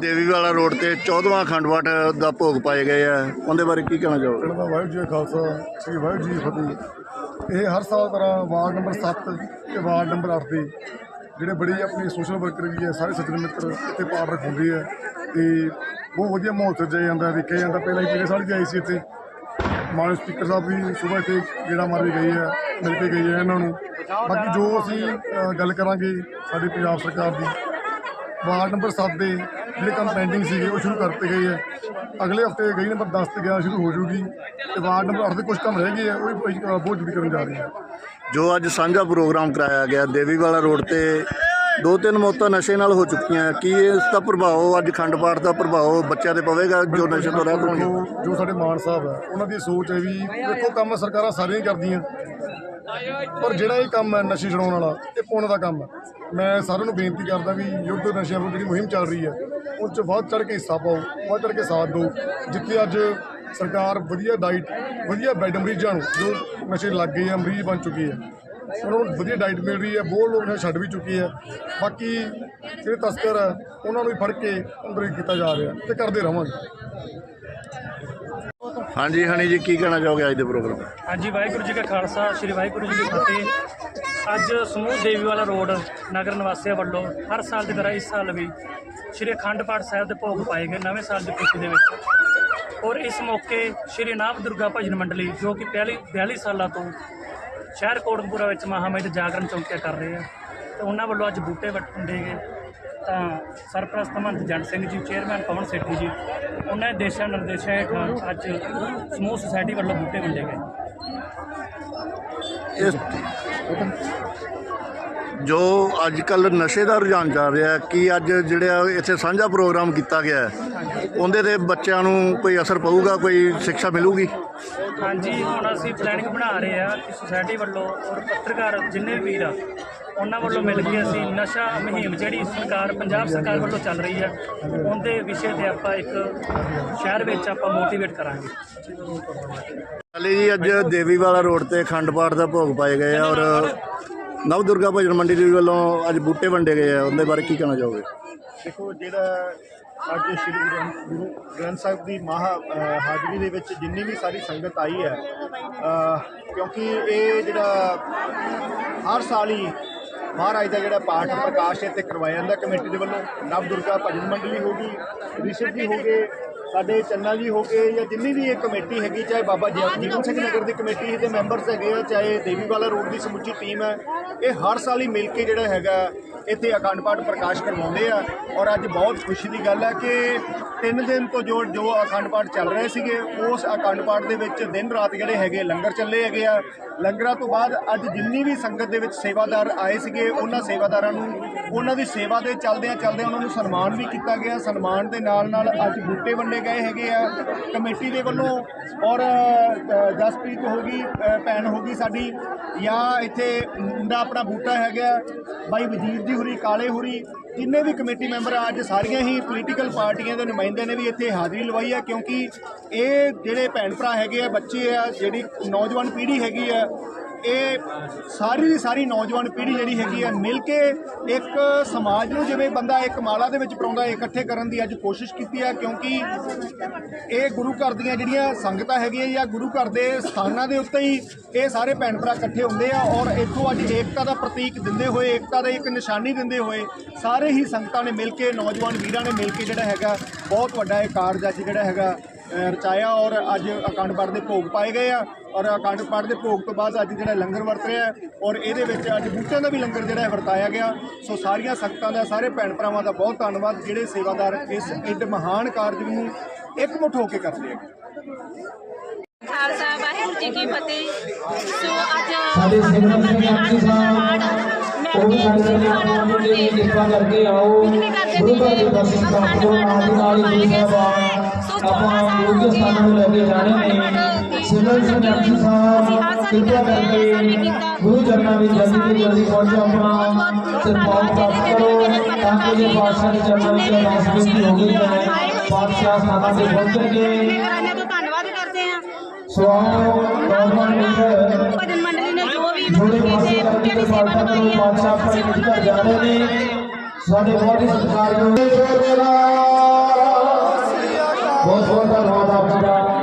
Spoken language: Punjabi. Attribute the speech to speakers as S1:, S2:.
S1: ਦੇਵੀ ਵਾਲਾ ਰੋਡ ਤੇ 14ਵਾਂ ਅਖੰਡ ਪਾਠ ਦਾ ਭੋਗ ਪਾਏ ਗਏ ਆ। ਉਹਦੇ ਬਾਰੇ ਕੀ ਕਹਿਣਾ ਚਾਹੋਗੇ?
S2: ਪਿੰਡ ਵਾਹਿਗੁਰੂ ਜੀ ਕਾ ਖਾਲਸਾ, ਸ੍ਰੀ ਵਾਹਿਗੁਰੂ ਜੀ ਕੀ ਫਤਿਹ। ਇਹ ਹਰ ਸਾਲ ਤਰ੍ਹਾਂ ਵਾਰਡ ਨੰਬਰ 7 ਤੇ ਵਾਰਡ ਨੰਬਰ 8 ਦੀ ਜਿਹੜੇ ਬੜੀ ਆਪਣੀ ਸੋਸ਼ਲ ਵਰਕਰ ਵੀ ਹੈ ਸਾਰੇ ਸੱਜਣ ਮਿੱਤਰ ਇੱਥੇ ਪਾਠ ਰਖਾਉਂਦੇ ਆ ਤੇ ਬਹੁਤ ਵਧੀਆ ਮਾਹੌਲ ਸੱਜਿਆ ਜਾਂਦਾ ਦੇਖਿਆ ਜਾਂਦਾ, ਪਹਿਲਾਂ ਹੀ ਪਿਛਲੇ ਸਾਲ ਵੀ ਆਈ ਸੀ ਇੱਥੇ। ਮਾਨ ਸਪੀਕਰ ਸਾਹਿਬ ਵੀ ਸਵੇਰ ਇੱਥੇ ਗੇੜਾ ਮਾਰੀ ਗਈ ਹੈ ਮਿਲ ਕੇ ਗਈ ਹੈ ਇਹਨਾਂ ਨੂੰ। ਬਾਕੀ ਜੋ ਅਸੀਂ ਗੱਲ ਕਰਾਂਗੇ ਸਾਡੀ ਪੰਜਾਬ ਸਰਕਾਰ ਦੀ, ਵਾਰਡ ਨੰਬਰ 7 ਦੇ ਜਿਹੜੇ ਕੰਮ ਪੈਂਡਿੰਗ ਸੀਗੇ, ਉਹ ਸ਼ੁਰੂ ਕਰਤੇ ਗਏ ਹੈ। ਅਗਲੇ ਹਫ਼ਤੇ ਗਈ ਨੰਬਰ 10 ਤੇ ਗਿਆ, ਸ਼ੁਰੂ ਹੋ ਜੂਗੀ। ਤੇ ਵਾਰਡ ਨੰਬਰ 8 ਦੇ ਕੁਝ ਕੰਮ ਰਹਿ ਗਏ ਆ, ਉਹ ਵੀ ਬਹੁਤ ਜਲਦੀ ਕਰਨ ਜਾ ਰਹੇ ਹਾਂ
S1: ਜੋ ਅੱਜ ਸਾਂਝਾ ਪ੍ਰੋਗਰਾਮ ਕਰਾਇਆ ਗਿਆ, ਦੇਵੀਵਾਲਾ ਰੋਡ ਤੇ ਦੋ ਤਿੰਨ ਮੌਤਾਂ ਨਸ਼ੇ ਨਾਲ ਹੋ ਚੁੱਕੀਆਂ। ਕੀ ਇਸ ਦਾ ਪ੍ਰਭਾਵ ਅੱਜ ਅਖੰਡ ਪਾਠ ਦਾ ਪ੍ਰਭਾਵ ਬੱਚਿਆਂ ਤੇ ਪਵੇਗਾ ਜੋ ਨਸ਼ੇ ਤੋਂ ਰਹਿਤ ਹੋਣਗੇ?
S2: ਦੇਖੋ, ਜੋ ਸਾਡੇ ਮਾਨ ਸਾਹਿਬ ਹੈ ਉਹਨਾਂ ਦੀ ਸੋਚ ਹੈ ਵੀ ਦੇਖੋ ਕੰਮ ਸਰਕਾਰਾਂ ਸਾਰੀਆਂ ਹੀ ਕਰਦੀਆਂ। ਪਰ ਜਿਹੜਾ ਇਹ ਕੰਮ ਹੈ ਨਸ਼ੇ ਛਡਾਉਣ ਵਾਲਾ ਇਹ ਪੁੰਨ ਦਾ ਕੰਮ ਹੈ। ਮੈਂ ਸਾਰਿਆਂ ਨੂੰ ਬੇਨਤੀ ਕਰਦਾ ਵੀ ਯੁੱਧ ਨਸ਼ਿਆਂ ਵਿਰੁੱਧ ਜਿਹੜੀ ਮੁਹਿੰਮ ਚੱਲ ਰਹੀ ਹੈ ਉਹ 'ਚ ਵੱਧ ਚੜ ਕੇ ਹਿੱਸਾ ਪਾਓ ਵੱਧ ਚੜ ਕੇ ਸਾਥ ਦਿਓ। ਜਿੱਥੇ ਅੱਜ ਸਰਕਾਰ ਵਧੀਆ ਡਾਈਟ ਵਧੀਆ ਬੈੱਡ ਮਰੀਜ਼ਾਂ ਨੂੰ ਜੋ ਨਸ਼ੇ ਲੱਗ ਗਏ ਆ ਮਰੀਜ਼ ਬਣ ਚੁੱਕੇ ਆ ਉਹਨਾਂ ਨੂੰ ਵਧੀਆ ਡਾਈਟ ਮਿਲ ਰਹੀ ਹੈ ਬਹੁਤ ਲੋਕ ਨੇ ਛੱਡ ਵੀ ਚੁੱਕੇ ਆ ਬਾਕੀ ਜਿਹੜੇ ਤਸਕਰ ਆ ਉਹਨਾਂ ਨੂੰ ਵੀ ਫੜ ਕੇ ਅੰਦਰ ਹੀ ਕੀਤਾ ਜਾ ਰਿਹਾ ਤੇ ਕਰਦੇ ਰਵਾਂਗੇ
S1: ਹਾਂਜੀ ਹਣੀ ਜੀ ਕੀ ਕਹਿਣਾ ਚਾਹੋਗੇ ਅੱਜ ਦੇ ਪ੍ਰੋਗਰਾਮ?
S3: ਹਾਂਜੀ ਵਾਹਿਗੁਰੂ ਜੀ ਕਾ ਖਾਲਸਾ ਸ੍ਰੀ ਵਾਹਿਗੁਰੂ ਜੀ ਕੀ ਫਤਿਹ। ਅੱਜ ਸਮੂਹ ਦੇਵੀ ਵਾਲਾ ਰੋਡ ਨਗਰ ਨਿਵਾਸੀਆਂ ਵੱਲੋਂ ਹਰ ਸਾਲ ਦੀ ਤਰ੍ਹਾਂ ਇਸ ਸਾਲ ਵੀ ਸ੍ਰੀ ਅਖੰਡ ਪਾਠ ਸਾਹਿਬ ਦੇ ਭੋਗ ਪਾਏ ਗਏ ਨਵੇਂ ਸਾਲ ਦੀ ਖੁਸ਼ੀ ਦੇ ਵਿੱਚ। ਔਰ ਇਸ ਮੌਕੇ ਸ੍ਰੀ ਨਾਭ ਦੁਰਗਾ ਭਜਨ ਮੰਡਲੀ ਜੋ ਕਿ ਪਹਿਲੀ 42 ਸਾਲਾਂ ਤੋਂ ਸ਼ਹਿਰ ਕੋਟਕਪੂਰਾ ਵਿੱਚ ਮਹਾਮਹਿਤ ਜਾਗਰਣ ਚੌਂਕਿਆ ਕਰ ਰਹੇ ਆ ਤੇ ਉਹਨਾਂ ਵੱਲੋਂ ਅੱਜ ਬੂਟੇ ਵੰਡੇ ਗਏ ਤਾਂ ਸਰਪ੍ਰਸਤ ਮਹੰਤ ਜੰਡ ਸਿੰਘ ਜੀ ਚੇਅਰਮੈਨ ਪਵਨ ਸੇਠੀ ਜੀ, ਉਹਨਾਂ ਦੇ ਦੇਸ਼ਾਂ ਨਿਰਦੇਸ਼ਾਂ ਹੇਠਾਂ ਅੱਜ ਸਮੂਹ ਸੁਸਾਇਟੀ ਵੱਲੋਂ ਬੂਟੇ ਵੰਡੇ ਗਏ।
S1: ਇਸ ਜੋ ਅੱਜ ਕੱਲ ਨਸ਼ੇ ਦਾ ਰੁਝਾਨ ਚੱਲ ਰਿਹਾ ਕੀ ਅੱਜ ਜਿਹੜਾ ਇੱਥੇ ਸਾਂਝਾ ਪ੍ਰੋਗਰਾਮ ਕੀਤਾ ਗਿਆ ਹੈ ਉਹਦੇ ਤੇ ਬੱਚਿਆਂ ਨੂੰ ਕੋਈ ਅਸਰ ਪਊਗਾ ਕੋਈ ਸਿੱਖਿਆ ਮਿਲੂਗੀ?
S3: ਹਾਂਜੀ ਹੁਣ ਅਸੀਂ ਪਲੈਨਿੰਗ ਬਣਾ ਰਹੇ ਆ ਕਿ ਸੁਸਾਇਟੀ ਵੱਲੋਂ ਔਰ ਪੱਤਰਕਾਰ ਜਿੰਨੇ ਵੀ ਵੀਰ ਆ ਉਹਨਾਂ ਵੱਲੋਂ ਮਿਲ ਕੇ ਅਸੀਂ ਨਸ਼ਾ ਮੁਹਿੰਮ ਜਿਹੜੀ ਸਰਕਾਰ ਪੰਜਾਬ ਸਰਕਾਰ ਵੱਲੋਂ ਚੱਲ ਰਹੀ ਹੈ ਉਹਦੇ ਵਿਸ਼ੇ ਤੇ ਆਪਾਂ ਇੱਕ ਸ਼ਹਿਰ ਵਿੱਚ ਆਪਾਂ ਮੋਟੀਵੇਟ ਕਰਾਂਗੇ।
S1: ਹਲੇ ਜੀ ਅੱਜ ਦੇਵੀ ਵਾਲਾ ਰੋਡ ਤੇ ਅਖੰਡ ਪਾਠ ਦਾ ਭੋਗ ਪਾਏ ਗਏ ਆ ਔਰ ਨਵ ਦੁਰਗਾ ਭਜਨ ਮੰਡੀ ਦੇ ਵੱਲੋਂ ਅੱਜ ਬੂਟੇ ਵੰਡੇ ਗਏ ਆ, ਉਹਦੇ ਬਾਰੇ ਕੀ ਕਹਿਣਾ ਚਾਹੋਗੇ?
S4: ਦੇਖੋ, ਜਿਹੜਾ ਅੱਜ ਸ਼੍ਰੀ ਗੁਰੂ ਗ੍ਰੰਥ- ਗੁਰੂ ਗ੍ਰੰਥ ਸਾਹਿਬ ਦੀ ਮਹਾ ਹਾਜ਼ਰੀ ਦੇ ਵਿੱਚ ਜਿੰਨੀ ਵੀ ਸਾਰੀ ਸੰਗਤ ਆਈ ਹੈ ਕਿਉਂਕਿ ਇਹ ਜਿਹੜਾ ਹਰ ਸਾਲ ਹੀ ਮਹਾਰਾਜ ਦਾ ਜਿਹੜਾ ਪਾਠ ਪ੍ਰਕਾਸ਼ ਇੱਥੇ ਕਰਵਾਇਆ ਜਾਂਦਾ, ਕਮੇਟੀ ਦੇ ਵੱਲੋਂ। ਨਵ ਦੁਰਗਾ ਭਜਨ ਮੰਡਲੀ ਹੋ ਗਈ ਰਿਸ਼ਵ ਜੀ ਹੋ ਗਏ ਸਾਡੇ ਚੰਨਾ ਜੀ ਹੋ ਗਏ ਜਾਂ ਜਿੰਨੀ ਵੀ ਇਹ ਕਮੇਟੀ ਹੈਗੀ ਚਾਹੇ ਬਾਬਾ ਜੈ- ਜੀਵਨ ਸਿੰਘ ਨਗਰ ਦੀ ਕਮੇਟੀ ਦੇ ਮੈਂਬਰਸ ਹੈਗੇ ਆ ਚਾਹੇ ਦੇਵੀ ਵਾਲਾ ਰੋਡ ਦੀ ਸਮੁੱਚੀ ਟੀਮ ਹੈ ਇਹ ਹਰ ਸਾਲ ਹੀ ਮਿਲ ਕੇ ਜਿਹੜਾ ਹੈਗਾ ਇੱਥੇ ਅਖੰਡ ਪਾਠ ਪ੍ਰਕਾਸ਼ ਕਰਵਾਉਂਦੇ ਆ। ਔਰ ਅੱਜ ਬਹੁਤ ਖੁਸ਼ੀ ਦੀ ਗੱਲ ਹੈ ਕਿ ਤਿੰਨ ਦਿਨ ਤੋਂ ਜੋ ਜੋ ਅਖੰਡ ਪਾਠ ਚੱਲ ਰਹੇ ਸੀਗੇ ਉਸ ਅਖੰਡ ਪਾਠ ਦੇ ਵਿੱਚ ਦਿਨ ਰਾਤ ਜਿਹੜੇ ਹੈਗੇ ਲੰਗਰ ਚੱਲੇ ਹੈਗੇ ਆ। ਲੰਗਰਾਂ ਤੋਂ ਬਾਅਦ ਅੱਜ ਜਿੰਨੀ ਵੀ ਸੰਗਤ ਦੇ ਵਿੱਚ ਸੇਵਾਦਾਰ ਆਏ ਸੀਗੇ ਉਹਨਾਂ ਸੇਵਾਦਾਰਾਂ ਨੂੰ ਉਹਨਾਂ ਦੀ ਸੇਵਾ ਦੇ ਚੱਲਦਿਆਂ ਚੱਲਦਿਆਂ ਉਹਨਾਂ ਨੂੰ ਸਨਮਾਨ ਵੀ ਕੀਤਾ ਗਿਆ। ਸਨਮਾਨ ਦੇ ਨਾਲ ਨਾਲ ਅੱਜ ਬੂਟੇ ਵੰਡੇ ਗਏ ਹੈਗੇ ਆ, ਕਮੇਟੀ ਦੇ ਵੱਲੋਂ ਔਰ ਜਸਪ੍ਰੀਤ ਹੋ ਗਈ ਭੈਣ ਹੋ ਗਈ ਸਾਡੀ, ਜਾਂ ਇੱਥੇ ਮੁੰਡਾ ਆਪਣਾ ਬੂਟਾ ਹੈਗਾ, ਬਾਈ ਵਜ਼ੀਰ ਜੀ ਹੁਰੀ, ਕਾਲੇ ਹੁਰੀ, ਜਿੰਨੇ ਵੀ ਕਮੇਟੀ ਮੈਂਬਰ ਅੱਜ ਸਾਰੀਆਂ ਹੀ ਪੋਲੀਟੀਕਲ ਪਾਰਟੀਆਂ ਦੇ ਨੁਮਾਇੰਦੇ ਨੇ ਵੀ ਇੱਥੇ ਹਾਜ਼ਰੀ ਲਵਾਈ ਹੈ ਕਿਉਂਕਿ ਇਹ ਜਿਹੜੇ ਭੈਣ ਭਰਾ ਹੈਗੇ ਆ, ਬੱਚੇ ਆ, ਜਿਹੜੀ ਨੌਜਵਾਨ ਪੀੜ੍ਹੀ ਹੈਗੀ ਆ ਇਹ ਸਾਰੀ ਦੀ ਸਾਰੀ ਨੌਜਵਾਨ ਪੀੜ੍ਹੀ ਜਿਹੜੀ ਹੈਗੀ ਆ, ਮਿਲ ਕੇ ਇੱਕ ਸਮਾਜ ਨੂੰ ਜਿਵੇਂ ਬੰਦਾ ਇੱਕ ਮਾਲਾ ਦੇ ਵਿੱਚ ਪਰਾਉਂਦਾ, ਇਕੱਠੇ ਕਰਨ ਦੀ ਅੱਜ ਕੋਸ਼ਿਸ਼ ਕੀਤੀ ਹੈ ਕਿਉਂਕਿ ਇਹ ਗੁਰੂ ਘਰ ਦੀਆਂ ਜਿਹੜੀਆਂ ਸੰਗਤਾਂ ਹੈਗੀਆਂ ਜਾਂ ਗੁਰੂ ਘਰ ਦੇ ਸਥਾਨਾਂ ਦੇ ਉੱਤੇ ਹੀ ਇਹ ਸਾਰੇ ਭੈਣ ਭਰਾ ਇਕੱਠੇ ਹੁੰਦੇ ਆ ਔਰ ਇੱਥੋਂ ਅੱਜ ਏਕਤਾ ਦਾ ਪ੍ਰਤੀਕ ਦਿੰਦੇ ਹੋਏ, ਏਕਤਾ ਦਾ ਇੱਕ ਨਿਸ਼ਾਨੀ ਦਿੰਦੇ ਹੋਏ ਸਾਰੇ ਹੀ ਸੰਗਤਾਂ ਨੇ ਮਿਲ ਕੇ, ਨੌਜਵਾਨ ਵੀਰਾਂ ਨੇ ਮਿਲ ਕੇ ਜਿਹੜਾ ਹੈਗਾ ਬਹੁਤ ਵੱਡਾ ਇਹ ਕਾਰਜ ਅੱਜ ਜਿਹੜਾ ਹੈਗਾ ਰਚਾਇਆ ਔਰ ਅੱਜ ਅਖੰਡ ਪਾਠ ਦੇ ਭੋਗ ਪਾਏ ਗਏ ਆ ਔਰ ਅਖੰਡ ਪਾਠ ਦੇ ਭੋਗ ਤੋਂ ਬਾਅਦ ਅੱਜ ਜਿਹੜਾ ਲੰਗਰ ਵਰਤ ਰਿਹਾ ਹੈ ਔਰ ਇਹਦੇ ਵਿੱਚ ਅੱਜ ਬੂਟਿਆਂ ਦਾ ਵੀ ਲੰਗਰ ਜਿਹੜਾ ਹੈ ਵਰਤਾਇਆ ਗਿਆ। ਸੋ ਸਾਰੀਆਂ ਸੰਗਤਾਂ ਦਾ ਸਾਰੇ ਭੈਣ ਭਰਾਵਾਂ ਦਾ ਬਹੁਤ ਧੰਨਵਾਦ ਜਿਹੜੇ ਸੇਵਾਦਾਰ ਇਸ ਇੱਡ ਮਹਾਨ ਕਾਰਜ ਨੂੰ ਇਕਮੁੱਠ ਹੋ ਕੇ ਕਰਦੇ ਆ
S5: ਖਾਲਸਾ ਵਾਹਿਗੁਰੂ ਜੀ ਕੀ ਫਤਿਹ। ਸੋ ਅੱਜ
S6: ਸਾਡੇ ਸਿਮਰਨ ਸਿੰਘ ਆਰਤੀ ਸਾਹਿਬ ਉਹ ਸਾਡੇ ਦੇ ਲਈ ਕਿਰਪਾ ਕਰਕੇ ਆਓ। ਗੁਰੂ ਘਰ ਦੇ ਦਰਸ਼ਨ ਪ੍ਰਾਪਤ ਨਾਲ ਦੀ ਨਾਲ ਹੀ ਗੁਰੂ ਸਾਹਿਬਾਨ ਆਪਾਂ ਯੋਗ ਸਥਾਨਾਂ ਨੂੰ ਲੈ ਕੇ ਜਾਣੇ ਨੇ। ਸਿੰਘ ਆਰਤੀ ਸਾਹਿਬ ਕਿਰਪਾ ਕਰਕੇ ਗੁਰੂ ਚਰਨਾਂ ਵਿੱਚ ਜਲਦੀ ਤੋਂ ਜਲਦੀ ਪਹੁੰਚ ਆਪਣਾ ਸਿਰਪਾਲ ਪ੍ਰਾਪਤ ਕਰੋ ਤਾਂ ਕਿ ਜੇ ਪਾਤਸ਼ਾਹ ਦੇ ਚਰਨਾਂ ਵਿੱਚ ਅਰਦਾਸ ਬੇਨਤੀ ਹੋ ਗਈ ਹੈ ਪਾਤਸ਼ਾਹ ਸਥਾਨਾਂ ਤੇ ਪਹੁੰਚਣਗੇ
S5: ਹਾਂ।
S6: ਸੋ ਆਓ ਗੌਰਮੈਂਟ ਵਿੱਚ
S5: ਭਜਨ ਮੰਡਲੀ ਨੇ ਜੋ ਵੀ
S6: ਥੋੜੇ
S5: ਮਤਲਬ
S6: ਪਾਸੇ
S5: ਕਿ
S6: ਕਰਕੇ
S5: ਬੂਟਿਆਂ
S6: ਤੇ
S5: ਦੀ ਸੇਵਾ ਨਿਭਾਈ ਆ
S6: ਬਾਦਸ਼ਾਹ ਆਪਣੇ
S5: ਉਹਨਾਂ
S6: ਘਰ
S5: ਦੀ
S6: ਜਾ ਰਹੇ ਨੇ। ਸਾਡੇ ਬਹੁਤ ਹੀ ਸਤਿਕਾਰਯੋਗ ਬਹੁਤ ਬਹੁਤ ਧੰਨਵਾਦ ਆਪ ਜੀ ਦਾ